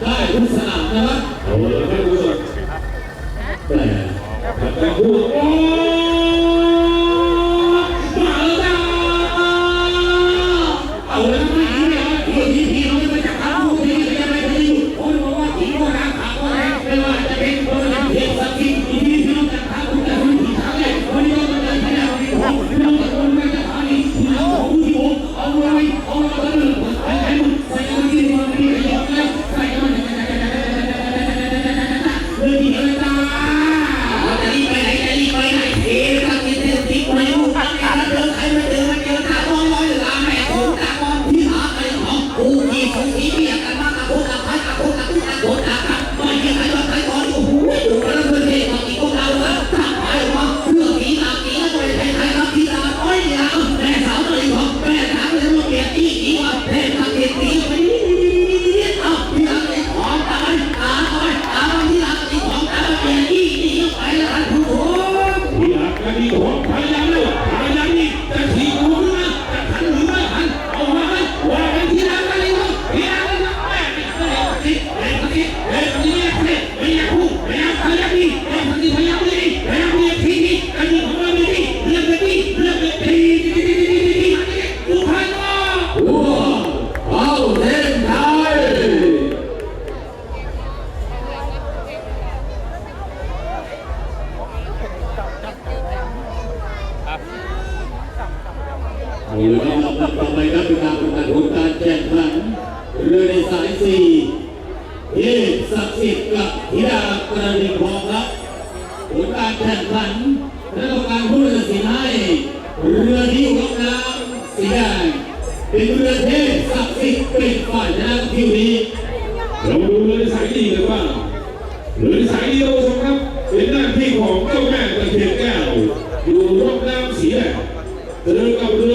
ติดตามได้ทุกสนามนะครับเอาลยครับคุณผู้ชมแปลครับแต่คู่โอ้มาแล้วจ้าเอาลยไม่ดีเลยทีทีทีเราไม่มาจากทางผู้ทีจะไม่ไปอยู่ผมบอกว่าทีก็น้ำขาก็แรงไม่ว่าจะเป็นคนเป็นเทพสักทีทีทีที่เราจากทางผู้จะเป็นทีทางแรกวันนี้เราจะได้ที่ไหนวันนี้ผมเราจะคนไม่จะทางนี้ที่เราของที่เอาเอาไว้เอาไว้ ที่อย ครับอยู่ในรอบต่อไปนับเป็นการประกาศผลการแข่งขันเรือในสายสี่เอศักดิ์สิทธิ์กับธิดากรณีบองครับผลการแข่งขันและกรรการผู้ตัดสินให้เรือที่อยกน้ำสีแดงเป็นเรือเทพศักดิ์สิทธิ์เป็นฝ่ายชนะที่นี้เราดูเรือในสายดีกันว่าเรือในสายดีเราชมครับเป็นหน้าที่ของเจ้าแม่ตะเคียนแก้ว ดูร่วมน้ำเสียเดินกับเรื